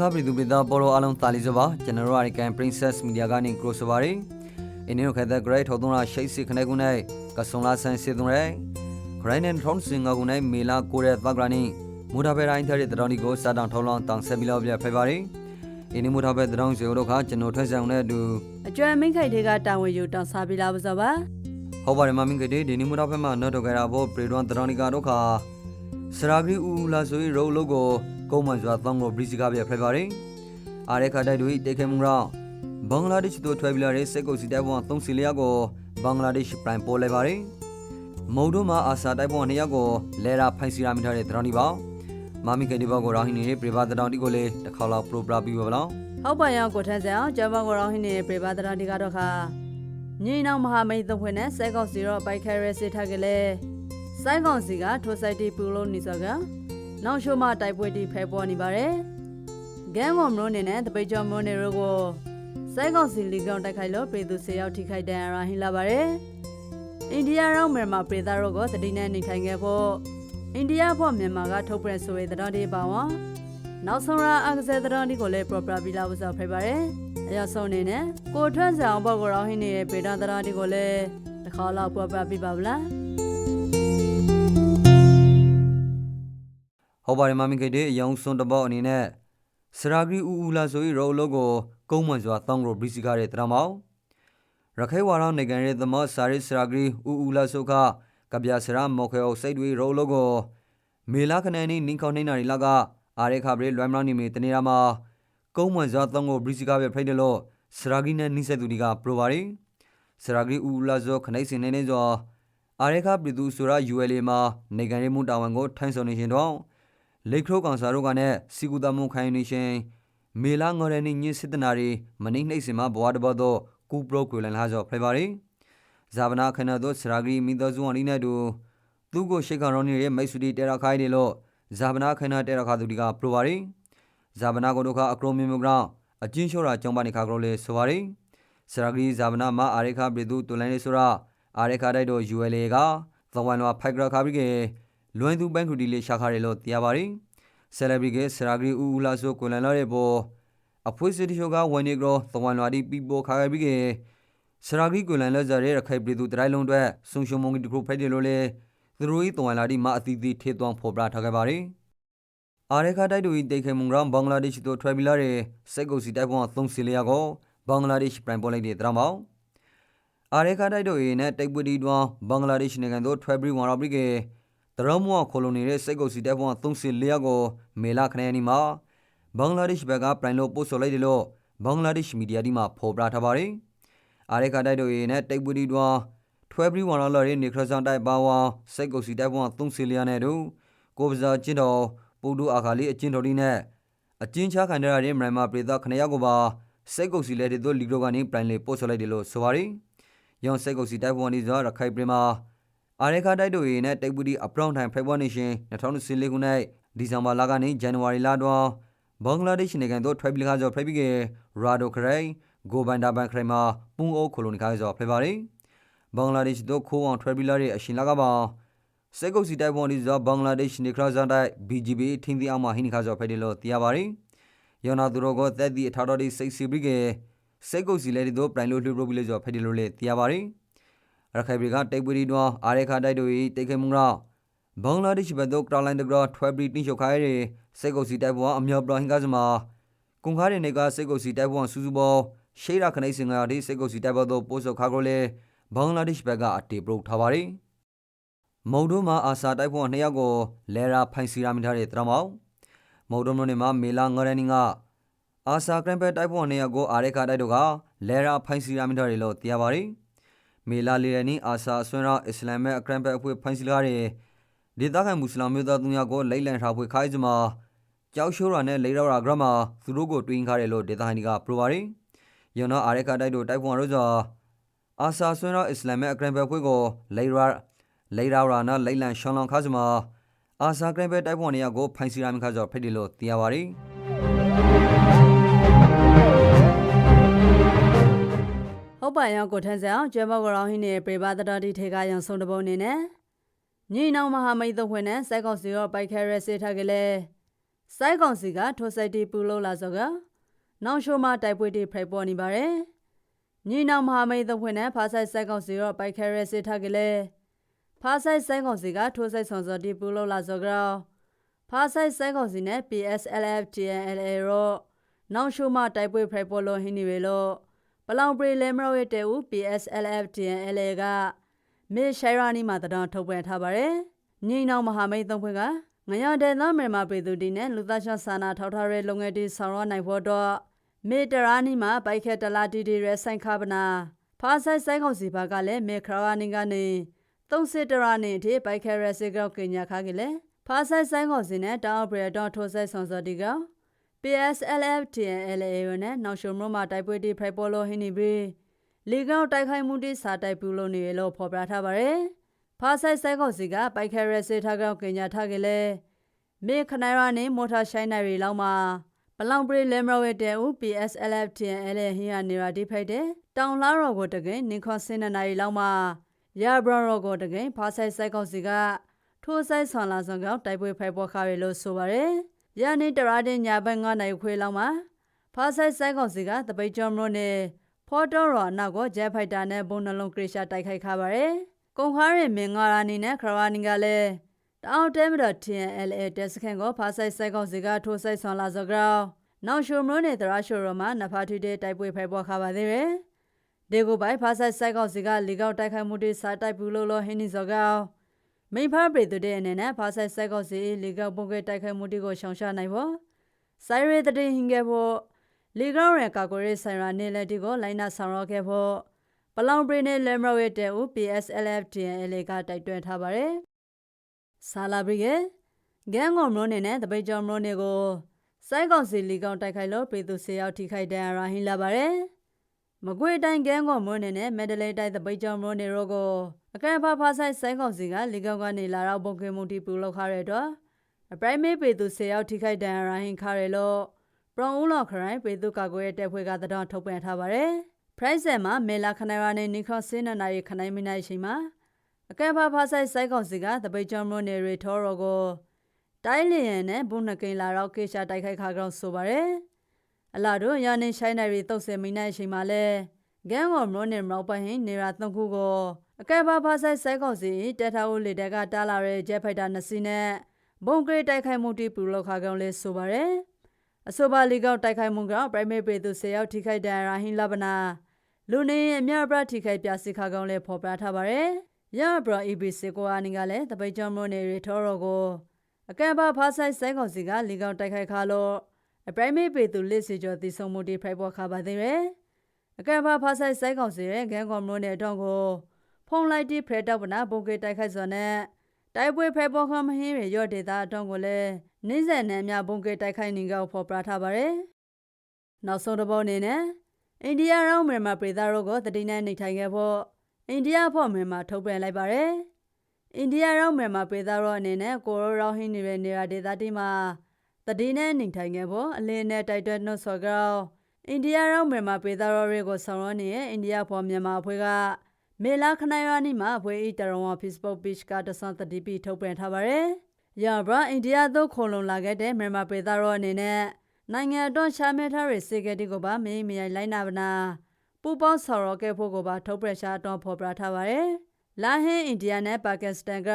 ခပရိသူပိသပေါ်တော်အလုံးတာလီစပါကျွန်တော်တို့အရိကန် Princess Media ကနေ cross ပါရီအင်းနိုခတဲ့ great ထောက်သွန်းလာရှိတ်စီခနေကုနဲ့ကဆုံလာဆန်စီသွန်းရဲ Grand and Throne စင်ငါကုနဲ့မေလာကိုရဲသဂရနီမူတာဘဲတိုင်းတဲ့တတော်ဒီကိုစာတောင်ထောင်းလောင်းတောင်ဆက်ပြီးလောက်ပြဖေပါရီအင်းနမူတာဘဲတတော်စီတို့ခါကျွန်တော်ထွက်ဆောင်တဲ့အတူအကျွမ်းမင်းခိုက်တွေကတာဝန်ယူတောင်းစားပြီးလာပါစောပါဟုတ်ပါတယ်မမင်းကတဲ့ဒီနမူတာဘဲမှာနော်တော့ကြတာဘောပရီဒွန်တတော်ဒီကတော့ခါစရာဂရီဦးလာဆိုရီရိုလောကို ကုန်းမှန်စွာသောင်းကိုဘရီစီကပြဖေပါရီအားရခတိုက်တို့တိတ်ခဲမှုရောဘင်္ဂလားဒေ့ရှ်တို့ထွက်ပြေးလာတဲ့စက်ကုတ်စီတိုက်ပေါ်သုံးစီလျာကိုဘင်္ဂလားဒေ့ရှ်ပရိုင်ပေါ်လဲပါတယ်မုံတို့မှာအာစာတိုက်ပေါ်နှစ်ယောက်ကိုလဲရာဖိုင်စီရာမိထားတဲ့တရောင်းဒီပါမာမီကနေဘောကိုရာဟိနေပြပါတရောင်းဒီကိုလေတစ်ခါလောက်ပရိုပရာပြီးပါလားဟုတ်ပါရောကိုထန်းစံအောင်ကျမကိုရောဟင်းနေပြေပါတရာဒီကတော့ခါညင်းအောင်မဟာမိတ်သုံးခွင့်နဲ့စဲကောက်စီရောဘိုက်ခဲရဲစစ်ထားကြလေစိုင်းကောင်စီကထိုဆိုင်တီပူလို့နေစောက နောက်ရှိုးမှတိုက်ပွဲတီဖဲပေါ်နေပါတယ်ဂမ်ဝမ်ရိုးနေနဲ့တပိတ်ကျော်မွန်းနေရောကိုစိုင်းကောင်စီလီကောင်တိုက်ခိုက်လို့ပြည်သူ၁၀ယောက်ထိခိုက်ဒဏ်ရာဟင်းလာပါတယ်အိန္ဒိယရောက်မြန်မာပြည်သားတို့ကိုတတိနဲ့နေထိုင်ခဲ့ဖို့အိန္ဒိယဖို့မြန်မာကထုတ်ပြန်ဆိုတဲ့တော်ဒီပါဝါနောက်ဆုံးရအကစားတော်ဒီကိုလည်း proper ပြီးလာဖို့ဆိုဖိပါတယ်။အရဆုံးနေနဲ့ကိုထွက်ဆောင်ဘောက်ကိုရောဟင်းနေတဲ့ပေတာတော်ဒီကိုလည်းတစ်ခါလောက် proper ပြီးပါဗလား ဟုတ်ပါတယ်မာမီကေတဲ့အယောင်စွန်တဘောအနေနဲ့စရာဂရီဦးဦးလာဆိုပြီးရောလောကိုကုန်းမှန်စွာတောင်းကိုဘရီစီကားတဲ့တရမောင်ရခိုင်ဝါရောင်းနိုင်ငံရဲ့သမစာရစ်စရာဂရီဦးဦးလာဆိုကကဗျာစရာမော်ခေအိုစိတ်တွေရောလောကိုမေလာခနဲနေနင်းခေါနေနာရီလာကအာရေခဘရီလွမ်မလောင်းနေမီတနေရာမှာကုန်းမှန်စွာတောင်းကိုဘရီစီကားပဲဖိတ်တယ်လို့စရာဂရီနဲ့နှိစက်သူတွေကပရိုပါရီစရာဂရီဦးဦးလာဆိုခနိုင်စင်နေနေစွာအာရေခပြည်သူဆိုရာ ULA မှာနိုင်ငံရေးမှုတာဝန်ကိုထိုင်းဆောင်နေရှင်တော့ လေခရိုကောင်စာတို့ကနဲ့စီကူတမုန်ခိုင်နေရှင်မေလာငရနေညစ်စစ်တနာရီမနိနှိမ့်စင်မှာဘဝတဘောတော့ကူပရိုကွေလန်လာကြောဖေပါရီဇာဗနာခနတို့စရာဂရီမီတော်ဇူဝနီနဲ့တူသူကိုရှိခါရောင်းနေတဲ့မိတ်ဆွေတေရခိုင်တယ်လို့ဇာဗနာခနတေရခါသူဒီကပရိုပါရီဇာဗနာကိုတို့ကအကရိုမီမိုဂရန်အချင်းချောရာကျောင်းပါနေခါကရိုလေဆိုပါရီစရာဂရီဇာဗနာမှာအာရေခပြည်သူတူလိုင်းနေဆိုရာအာရေခတိုက်တို့ ULA ကသဝန်လွာဖိုက်ဂရခါပြီးကလွန်သူဘန်ခူတီလေးရှာခါတယ်လို့သိရပါရီ ဆယ်လဘရီကစရာဂရီဦးဦးလာဆိုကိုလန်လာတဲ့ပေါ်အဖွေးစစ်တီရှိုကဝန်နေကရောသဝန်လာဒီပီပိုခါခဲ့ပြီးကစရာဂရီကိုလန်လာကြတဲ့ရခိုင်ပြည်သူတိုင်းလုံးအတွက်ဆုံရှုံမုံဒီကရုဖိုက်တယ်လို့လေသူတို့ဤသဝန်လာဒီမအသီးသီးထေသွန်ဖော်ပြထားခဲ့ပါရီအာရခတိုက်တူဤတိတ်ခဲမုံရမ်ဘင်္ဂလားဒေ့ရှ်တို့ထွဲပြီးလာတဲ့စက်ကုစီတိုက်ပေါ်သုံးစီလျာကိုဘင်္ဂလားဒေ့ရှ်ပရိုင်ပေါ်လိုက်တဲ့တရမောင်အာရခတိုက်တို့ဤနဲ့တိတ်ပွတီတွန်းဘင်္ဂလားဒေ့ရှ်နိုင်ငံတို့ထွဲပြီးဝန်ရပြီးက တရမောခိုလိုနေတဲ့စိတ်ကုစီတက်ဖွန်သုံးစီလျက်ကိုမေလာခနေနီမှာဘင်္ဂလားဒေ့ရှ်ဘက်ကပရိုင်လို့ပို့ဆိုလိုက်တယ်လို့ဘင်္ဂလားဒေ့ရှ်မီဒီယာဒီမှာဖော်ပြထားပါတယ်။အာရခတိုက်တို့ရဲ့နဲ့တိတ်ပူတီတွန်းထွဲပြီးဝန်လာတဲ့နေခရဆန်တိုက်ပါဝါစိတ်ကုစီတက်ဖွန်သုံးစီလျက်နဲ့တို့ကိုပဇာကျင်းတော်ပူဒူအာခါလီအကျင်းတော်ဒီနဲ့အကျဉ်းချခံရတဲ့မြန်မာပြည်သားခနေရကိုပါစိတ်ကုစီလက်တွေတို့လီဂရိုကနေပရိုင်လေးပို့ဆိုလိုက်တယ်လို့ဆိုပါတယ်။ယောင်စိတ်ကုစီတိုက်ဖွန်ဒီဆိုရခိုင်ပြည်မှာ အာရခတိုက်တို့ရဲ့နဲ့တိတ်ပူဒီအပရောင်းထိုင်ဖေဖော်ဝါရီရှင်2014ခုနှစ်ဒီဇင်ဘာလကနေဇန်နဝါရီလတွင်ဘင်္ဂလားဒေ့ရှ်နိုင်ငံသို့ထွက်ပြေးခါကြောဖိပြီးကရာဒိုခရိုင်ဂိုဘန်ဒါဘန်ခရိုင်မှာပုံအိုခိုလိုနီခါကြောဖေပါရီဘင်္ဂလားဒေ့ရှ်သို့ခိုးအောင်ထွက်ပြေးလာတဲ့အရှင်လာကပါစေကုတ်စီတိုက်ပေါ်ဒီဇောဘင်္ဂလားဒေ့ရှ်နေခရာဇန်တိုက် BGB ထင်းတီအောင်မှာဟင်းခါကြောဖိတယ်လို့သိရပါရီယောနာသူတို့ကသက်သည့်အထာတော်ဒီစိတ်စီပြီးကစေကုတ်စီလေဒီတို့ပရိုင်လို့လှုပ်လို့ပြီးလေကြောဖိတယ်လို့လေသိရပါရီ ရခိုင်ပြည်ကတိတ်ပွေဒီတွန်းအာရခတိုက်တို့၏တိတ်ခဲမှုရောဘင်္ဂလားဒေ့ရှ်ဘက်သို့ကရလိုင်းတကရထွဲပရီတင်းချုပ်ခိုင်းရစေကုတ်စီတိုက်ပေါ်အမြောက်ပရဟင်ကစမာကွန်ခါရီနေကစေကုတ်စီတိုက်ပေါ်စူးစူပေါ်ရှေးရခနေစင်ကဒီစေကုတ်စီတိုက်ပေါ်သို့ပို့ဆော့ခါကလေးဘင်္ဂလားဒေ့ရှ်ဘက်ကအတေပရုတ်ထားပါရီမုံတို့မှာအာစာတိုက်ပေါ်နှစ်ယောက်ကိုလဲရာဖိုင်စီရာမိထားတဲ့တရမောင်မုံတို့မြို့နယ်မှာမေလာငရနီကအာစာကရန်ပက်တိုက်ပေါ်နှစ်ယောက်ကိုအာရခတိုက်တို့ကလဲရာဖိုင်စီရာမိထားတယ်လို့သိရပါရီ မေလာလီရနီအာဆာဆွမ်းရအစ္စလာမ်မဲအကရန်ဘက်အဖွဲ့ဖိုင်စီလာတဲ့ဒေသခံမွတ်စလင်မျိုးသားသူများကိုလိမ့်လန်ထားဖွဲ့ခိုင်းစမှာကြောက်ရှိုးရာနဲ့လေရောက်ရာဂရမသူတို့ကိုတွင်းခါတယ်လို့ဒေသဟန်ဒီကပရိုပါရီယွန်နာအာရခတိုက်တို့တိုက်ပွန်ရောဆိုအာဆာဆွမ်းရအစ္စလာမ်မဲအကရန်ဘက်အဖွဲ့ကိုလေရာလေရောက်ရာနဲ့လိမ့်လန်ရှောင်းလောင်ခါစမှာအာဆာကရန်ဘက်တိုက်ပွန်နေရကိုဖိုင်စီရာမခါဆိုဖိတ်တယ်လို့သိရပါရီ ဟုတ်ပါရောကိုထန်းစံအောင်ကျမကိုရောဟင်းနေပြေပါတရာဒီထေကရန်ဆုံးတပုံနေနဲ့ညင်းအောင်မဟာမိတ်သုံးခွင့်နဲ့စဲကောက်စီရောဘိုက်ခဲရဲစစ်ထားကြလေစိုက်ကောင်စီကထိုဆိုင်တီပူလို့လာစောကနောင်ရှိုမှာတိုက်ပွဲတွေဖိုက်ပေါ်နေပါတယ်ညီနောင်မဟာမိတ်သုံးဖွဲ့နဲ့ဖားဆိုင်စိုက်ကောင်စီရောပိုက်ခဲရဲစစ်ထကလေးဖားဆိုင်စိုက်ကောင်စီကထိုဆိုင်ဆောင်စောတီပူလို့လာစောကဖားဆိုင်စိုက်ကောင်စီနဲ့ PSLF TNLA ရောနောင်ရှိုမှာတိုက်ပွဲဖိုက်ပေါ်လို့ဟင်းနေရလို့ ပလောင်ပရီလဲမရောရဲ့တဲဦး PSLF TNLA ကမေရှိုင်ရာနီမှာတတော်ထုတ်ပြန်ထားပါတယ်ညီနောင်မဟာမိတ်သုံးဖွဲ့ကငရတဲ့သောမြန်မာပြည်သူတီနဲ့လူသားချင်းစာနာထောက်ထားတဲ့လုပ်ငန်းတွေဆောင်ရွက်နိုင်ဖို့တော့မေတရာနီမှာဘိုက်ခက်တလာတီတီရဲဆိုင်ခါပနာဖာဆိုင်ဆိုင်ကောင်စီဘာကလည်းမေခရာနီကနေသုံးစစ်တရာနေအထိဘိုက်ခက်ရဲစစ်ကောက်ကညာခါကလေးဖာဆိုင်ဆိုင်ကောင်စီနဲ့တောင်ဘရတော့ထိုးဆိုင်ဆောင်စော်တီက PSLF TNLA ရနဲ့နောက်ရှုံမမှာတိုက်ပွဲတိဖိုက်ပေါ်လို့ဟင်းနေပြီးလေကောက်တိုက်ခိုက်မှုတိစာတိုက်ပူလို့နေရလို့ဖော်ပြထားပါတယ်။ဖာဆိုင်ဆိုင်ကောင်စီကပိုက်ခဲရဲစစ်ထားကောက်ကညာထားကလေးမေခနိုင်ရနဲ့မော်တာရှိုင်းနိုင်ရီလောက်မှာပလောင်ပရိလဲမရဝဲတဲ့ဦး PSLF TNLA ဟင်းရနေရာတိဖိုက်တဲ့တောင်လာရောကိုတကယ်နင်ခွန်စင်းနိုင်ရီလောက်မှာရဘရရောကိုတကယ်ဖာဆိုင်ဆိုင်ကောင်စီကထိုးဆိုင်ဆွန်လာဆောင်ကောက်တိုက်ပွဲဖိုက်ပေါ်ခါရလို့ဆိုပါတယ်။ ရနေတရာတဲ့ညာဘက်9နိုင်ခွေလောက်မှာဖာဆိုင်ဆိုင်ကောင်စီကတပိတ်ကျော်မလို့နဲ့ဖော်တော်ရောနောက်ကိုဂျက်ဖိုက်တာနဲ့ဘုံနှလုံးကရရှာတိုက်ခိုက်ခါပါတယ်။ကုံခါရင်မင်္ဂလာနီနဲ့ခရဝနီကလည်းတောင်တဲမတော် TNLA တက်စခန်ကိုဖာဆိုင်ဆိုင်ကောင်စီကထိုးဆိုင်ဆွန်လာစောကြောနောက်ရှုံမလို့နဲ့တရာရှိုရောမှာနဖာထီတဲ့တိုက်ပွဲဖိုက်ပေါ်ခါပါသေးတယ်။ဒေကိုပိုင်ဖာဆိုင်ဆိုင်ကောင်စီကလီကောက်တိုက်ခိုက်မှုတွေစာတိုက်ဘူးလို့လို့ဟင်းနေစောကော မိဖပရိသူတဲ့အနေနဲ့ဖာဆိုင်ဆိုင်ကောင်စီလီကောက်ပုံကတိုက်ခိုက်မှုတွေကိုရှောင်ရှားနိုင်ဖို့ဆိုင်ရဲတဲ့ဟင်ခဲ့ဖို့လီကောက်ရကာကိုရေးဆိုင်ရာနေလက်တီကိုလိုင်းနာဆောင်ရခဲ့ဖို့ပလောင်ပရိနဲ့လဲမရဝဲတဲ့ PSLF TNLA ကတိုက်တွန်းထားပါတယ်။ဆာလာဘရီရဲ့ဂန်ငုံမလို့နေနဲ့တပိတ်ကြောင်မလို့နေကိုစိုက်ကောင်စီလီကောင်တိုက်ခိုက်လို့ပြည်သူစေရောက်ထိခိုက်တဲ့ရာဟင်းလာပါတယ်။ မကွေတိုင်းကဲငုံမလို့နေနဲ့မက်ဒလေးတိုင်းတပိတ်ကြောင်မလို့နေရောကိုအကဲဖာဖာဆိုင်စိုက်ကောင်စီကလီကောင်ကနေလာတော့ပုံကမှုတီပူလောက်ခရတဲ့တော့အပရိုင်မေးပြည်သူစေရောက်ထိခိုက်တဲ့ရာဟင်းခရလို့ပရောင်ဦးလောက်ခရိုင်ပြည်သူကာကွယ်တဲ့ဖွဲ့ကတတော်ထုတ်ပြန်ထားပါတယ်။ price မှာမေလာခနိုင်ရာနဲ့နီခေါစင်းနနာရီခနိုင်မိနိုင်ရှိမှာအကဲဖာဖာဆိုင်စိုက်ကောင်စီကတပိတ်ကြောင်မလို့နေရထောရောကိုတိုင်းလျင်နဲ့ဘုန်းနကိန်လာတော့ကေရှာတိုက်ခိုက်ခါကောင်ဆိုပါရယ် အလာတို့ရနေဆိုင်နိုင်ရီတုတ်ဆယ်မိနိုင်ချိန်မှာလဲဂန်ဝမလို့နေမောက်ပဟင်းနေရာသုံးခုကိုအကဲပါဖာဆိုင်ဆိုင်ကောင်စီတက်ထားဦးလေတက်ကတားလာတဲ့ဂျက်ဖိုက်တာနှစ်စီးနဲ့ဘုံကရတိုက်ခိုက်မှုတိပူလောက်ခါကောင်လဲဆိုပါရယ်အဆိုပါလီကောက်တိုက်ခိုက်မှုက primary ပေသူ10ရောက်ထိခိုက်တဲ့ရာဟင်းလဘနာလူနေအမြပရထိခိုက်ပြစီခါကောင်လဲဖော်ပြထားပါရယ်ရဘရ EBC ကိုအနင်းကလည်းတပိတ်ကြောင့်မလို့နေရထောရောကိုအကဲပါဖားဆိုင်ဆိုင်ကောင်စီကလီကောင်တိုက်ခိုက်ခါလို့ အပရိုင်မေပေသူလက်စီကျော်တည်ဆုံမှုတွေဖိုက်ပေါ်ခါပါသေးတယ်အကဲပါဖားဆိုင်ဆိုင်ကောင်စီရဲ့ဂန်ကွန်မလို့နဲ့အတော့ကိုဖုံလိုက်တိဖရတော့ပနာပုံကေတိုက်ခိုက်စောနဲ့တိုက်ပွဲဖဲပေါ်ခမဟင်းရရော့ဒေတာအတော့ကိုလည်းနေဆက်နဲ့မြဘုံကေတိုက်ခိုက်နေကောက်ဖော်ပြထားပါတယ်နောက်ဆုံးတစ်ပုတ်အနေနဲ့အိန္ဒိယရောင်းမြန်မာပြည်သားတို့ကိုတတိနဲ့နေထိုင်ခဲ့ဖို့အိန္ဒိယဖို့မြန်မာထုတ်ပြန်လိုက်ပါတယ်အိန္ဒိယရောက်မြန်မာပေသားရောအနေနဲ့ကိုရိုရောဟင်းနေတဲ့နေရာဒေသတိမှာ တတိနဲ့နေထိုင်ခဲ့ဖို့အလင်းနဲ့တိုက်တွန်းနှုတ်ဆော်ကြောင်းအိန္ဒိယရောက်မြန်မာပေသားရောတွေကိုဆောင်ရွက်နေတဲ့အိန္ဒိယဖော်မြန်မာအဖွဲ့ကမေလာခနိုင်ရနီမှာအဖွဲ့ဤတရဝ Facebook page ကတဆန်တတိပီထုတ်ပြန်ထားပါတယ်။ရဘအိန္ဒိယသို့ခုံလုံလာခဲ့တဲ့မြန်မာပေသားရောအနေနဲ့နိုင်ငံတော်ရှာမဲထားရစေခဲ့တဲ့ကိုပါမေးမြိုင်လိုက်နာဗနာပူပေါင်းဆော်ရောခဲ့ဖို့ကိုပါထုတ်ပြန်ရှာတော့ဖော်ပြထားပါတယ်။လာဟင်းအိန္ဒိယနဲ့ပါကစ္စတန်က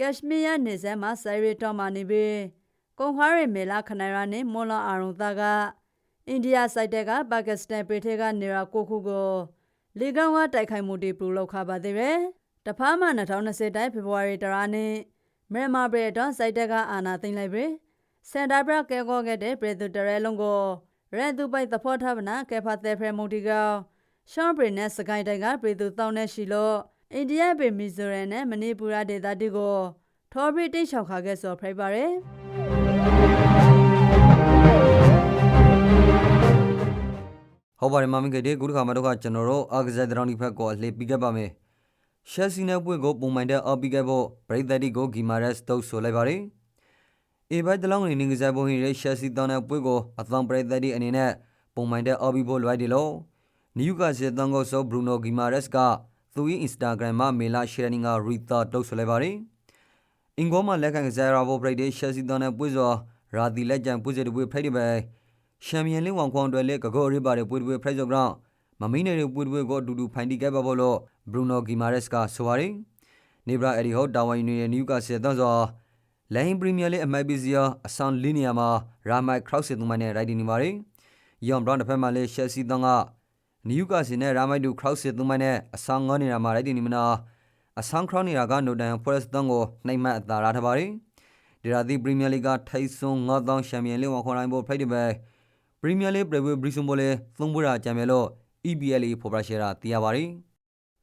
ကက်ရှမီးယားနေဆက်မှာဆိုင်ရီတော်မှာနေပြီး ကွန်ခွာရီမေလာခနိုင်ရာနဲ့မွန်လာအာရုံသားကအိန္ဒိယစိုက်တဲ့ကပါကစ္စတန်ပြည်ထဲကနေရာကိုခုကိုလေကောင်ကတိုက်ခိုက်မှုတွေပြုလုပ်ခါပါသေးတယ်။တဖားမှ2020တိုင်းဖေဖော်ဝါရီတရာနေ့မြန်မာပြည်တော်စိုက်တဲ့ကအာနာသိမ့်လိုက်ပြီးစင်တာဘရကဲကောခဲ့တဲ့ပြည်သူတရဲလုံးကိုရဲသူပိုက်သဖောထဗနာကဲဖာတဲ့ဖရမူတီကောင်ရှောင်းပရီနဲ့စကိုင်းတိုင်ကပြည်သူတောင်းနေရှိလို့အိန္ဒိယပြည်မီဇိုရမ်နဲ့မဏိပူရဒေသတိကိုထော်ဘရတိတ်ချောက်ခါခဲ့ဆိုဖိုက်ပါရယ် ဟုတ်ပါတယ်မမင်္ဂတေခုတစ်ခါမှတော့ကျွန်တော်တို့အာကစားဒရောင်းဒီဖက်ကိုအလှည့်ပြီးခဲ့ပါမယ်ရှက်စီနဲ့ပွင့်ကိုပုံမှန်တဲ့အပြီးခဲ့ဖို့ပရိသတ်တီကိုဂီမာရက်စ်တုပ်ဆိုလိုက်ပါတယ်အေဘိုက်တလောင်းနေနေကစားပုံဟိရဲရှက်စီတောင်းတဲ့ပွင့်ကိုအသောပရိသတ်တီအနေနဲ့ပုံမှန်တဲ့အပြီးဖို့လွိုက်တယ်လို့နယူကာဆယ်တန်ကိုဆိုဘရူနိုဂီမာရက်စ်ကသူ့ Instagram မှာမေလာရှယ်နီငါရီတာတုတ်ဆိုလိုက်ပါတယ်။အင်္ဂေါမှာလက်ခံကစားရဖို့ပရိတ်တဲ့ရှယ်စီတန်နဲ့ပွေစောရာတီလက်ကြံပုစေတပွေဖရိုက်ဒီပဲ ရှမ်ပီယံလင်းဝန်ခွန်တွေလေကကောရိပါတဲ့ပွေတပွေဖရိုက်ကြောင့်မမင်းနေတဲ့ပွေတပွေကိုအတူတူဖိုင်တီခဲ့ပါဘောလို့ဘရူနိုဂီမာရက်စ်ကဆိုပါတယ်နေဘရာအဒီဟောတာဝန်ယူနေတဲ့နယူကာဆယ်တန်းစောလိုင်းပရီးမီးယားလိအမိုက်ပီစီယာအဆန်လီနီယာမှာရာမိုက်ခရောက်စစ်သူမနဲ့ရိုက်တင်နေပါတယ်ယွန်ဘရောင်းတစ်ဖက်မှာလေရှက်စီတန်းကနယူကာဆယ်နဲ့ရာမိုက်တူခရောက်စစ်သူမနဲ့အဆန်ငေါနေတာမှာရိုက်တင်နေမနာအဆန်ခရောင်းနေတာကနိုတန်ဖော်ရက်စ်တန်းကိုနှိမ့်မှတ်အသာရထားပါတယ်ဒီရာသီပရီးမီးယားလိကထိုက်ဆွန်9000ချန်ပီယံလိဝန်ခွန်တိုင်းဘောဖိုက်ဒီပဲ ပရီးမီးယားလိပရဝေဘရီဆွန်ဘောလေသုံးပွဲရာချန်ပီယံလို့ EPL ဖော်ပြရှယ်တာသိရပါတယ်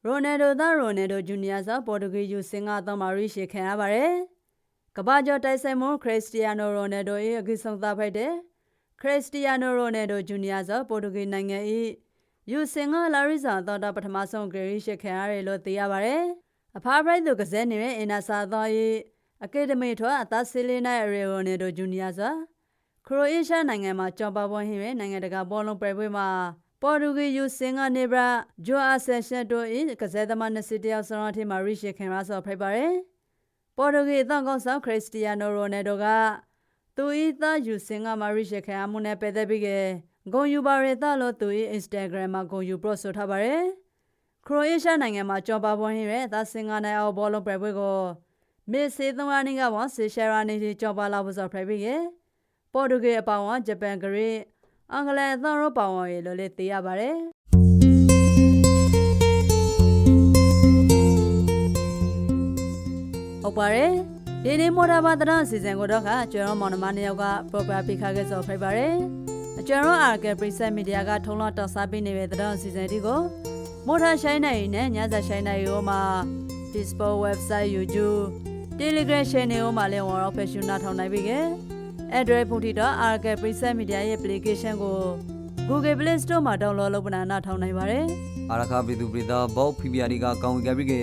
ရိုနယ်ဒိုသားရိုနယ်ဒိုဂျူနီယာဆိုပေါ်တူဂီယူစင်ကာသောမာရီရှေခံရပါတယ်။ကမ္ဘာကျော်တိုက်ဆိုင်မှုခရစ္စတီယာနိုရိုနယ်ဒို၏အကိဆုံးသားဖိုက်တဲ့ခရစ္စတီယာနိုရိုနယ်ဒိုဂျူနီယာဆိုပေါ်တူဂီနိုင်ငံ၏ယူစင်ကာလာရီစာသောတာပထမဆုံးဂရီရှေခံရတယ်လို့သိရပါတယ်။အဖားဘရိုက်သူကစားနေတဲ့အင်နာဆာသော၏အကယ်ဒမီထွာအသက်စီလီနိုင်ရီရိုနယ်ဒိုဂျူနီယာဆို ခရိုအေးရှားနိုင်ငံမှာကျော်ပါပွဲဟင်းရဲ့နိုင်ငံတကာဘောလုံးပွဲပွဲမှာပေါ်တူဂီယူစင်ကနေဘရာဂျိုအာဆန်ရှက်တို့၏ကစားသမား20တယောက်စလုံးအထိမှာရီရှေခင်ရာဆော့ဖိုက်ပါတယ်။ပေါ်တူဂီအသံကောင်းဆောင်ခရစ္စတီယာနိုရိုနယ်ဒိုကသူ၏သားယူစင်ကမာရီရှေခင်အမှုနဲ့ပဲသက်ပြီးကဂုံယူပါရတဲ့လို့သူ၏ Instagram မှာဂုံယူပရော့ဆိုထားပါတယ်။ခရိုအေးရှားနိုင်ငံမှာကျော်ပါပွဲဟင်းရဲ့သားစင်ကနိုင်အောင်ဘောလုံးပွဲပွဲကိုမစ်စေသုံးရနေကဝန်ဆေရှာရာနေကျော်ပါလာဖို့ဆိုဖိုက်ပြီးက ပေါ်တူဂီအပေါင်းဂျပန်ဂရိအင်္ဂလန်အသံရောပါဝင်ရလို့လည်းသိရပါတယ်ဟုတ်ပါတယ်ဒီနေ့မော်တာဘာတရအစီအစဉ်ကိုတော့ကကျွမ်းမောင်နှမနှစ်ယောက်က proper ပိခါခဲ့စောဖိုက်ပါတယ်အကျွမ်းရောအာကယ်ပရိဆက်မီဒီယာကထုံးလောတော်စားပေးနေတဲ့တရအစီအစဉ်ဒီကိုမော်တာရှိုင်းနိုင်နဲ့ညစာရှိုင်းနိုင်ရောမှာ Facebook website YouTube Telegram channel မှာလည်းဝေါ်ရောဖက်ရှင်နာထောင်နိုင်ပြီကဲ Android ဖုန်းထိတော့ Arcade Preset Media ရဲ့ application ကို Google Play Store မှာ download လုပ်ပနာနာထောင်နိုင်ပါတယ်အာရခပြည်သူပြည်သားဘောက်ဖီပီယာဒီကကောင်းဝေကြပြီးက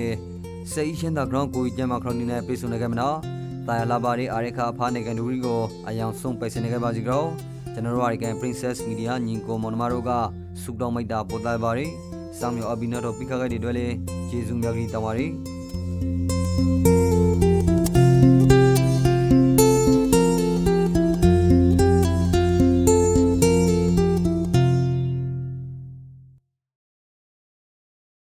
စိတ်ရှင်းတဲ့ ground ကိုကျမခရိုနီနဲ့ပြေဆုံးနေကြမနော်တာယာလာပါရီအာရခဖာနေကန်ဒူရီကိုအယောင်ဆုံးပိတ်စနေကြပါစီကြောကျွန်တော်တို့အရိကန် Princess Media ညီကိုမွန်မတို့ကစုတောင်းမိတ်တာပို့သားပါရီစောင်းမြော်အဘိနတော်ပိခခဲ့တဲ့တွေလေဂျေဇူးမြတ်ကြီးတောင်းပါရီ